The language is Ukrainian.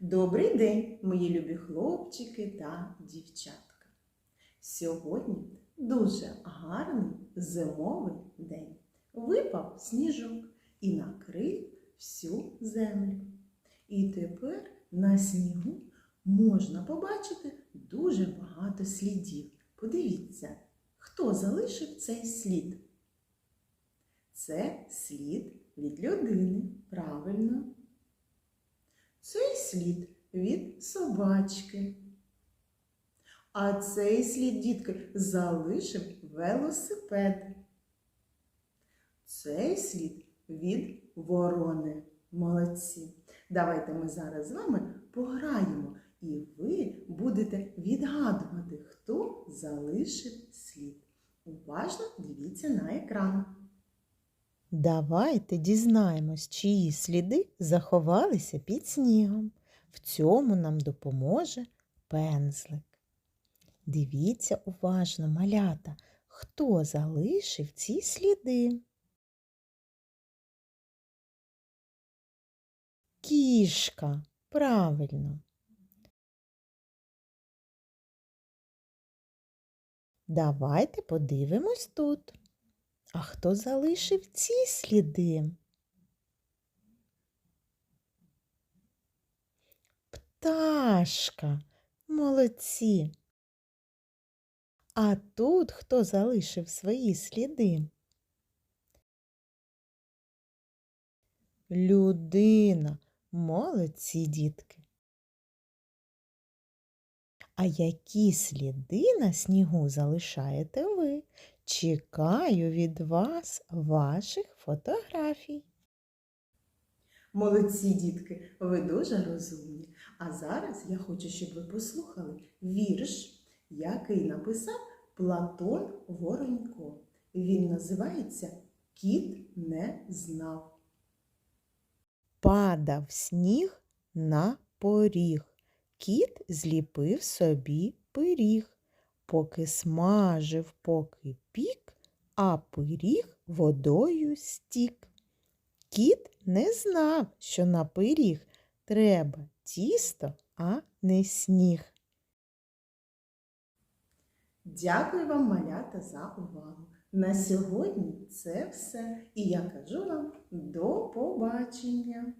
Добрий день, мої любі хлопчики та дівчатка. Сьогодні дуже гарний зимовий день. Випав сніжок і накрив всю землю. І тепер на снігу можна побачити дуже багато слідів. Подивіться, хто залишив цей слід. Це слід від людини, правильно. Слід від собачки. А цей слід, дітки, залишив велосипед. Цей слід від ворони. Молодці. Давайте ми зараз з вами пограємо, і ви будете відгадувати, хто залишив слід. Уважно дивіться на екран. Давайте дізнаємось, чиї сліди заховалися під снігом. В цьому нам допоможе пензлик. Дивіться уважно, малята, хто залишив ці сліди. Кішка. Правильно. Давайте подивимось тут. А хто залишив ці сліди? Пташка. Молодці. А тут хто залишив свої сліди? Людина. Молодці, дітки. А які сліди на снігу залишаєте ви? Чекаю від вас ваших фотографій. Молодці, дітки, ви дуже розумні. А зараз я хочу, щоб ви послухали вірш, який написав Платон Воронько. Він називається Кіт не знав. Падав сніг на поріг. Кіт зліпив собі пиріг. Поки смажив, поки пік, а пиріг водою стік. Кіт не знав, що на пиріг треба тісто, а не сніг. Дякую вам, малята, за увагу. На сьогодні це все. І я кажу вам до побачення.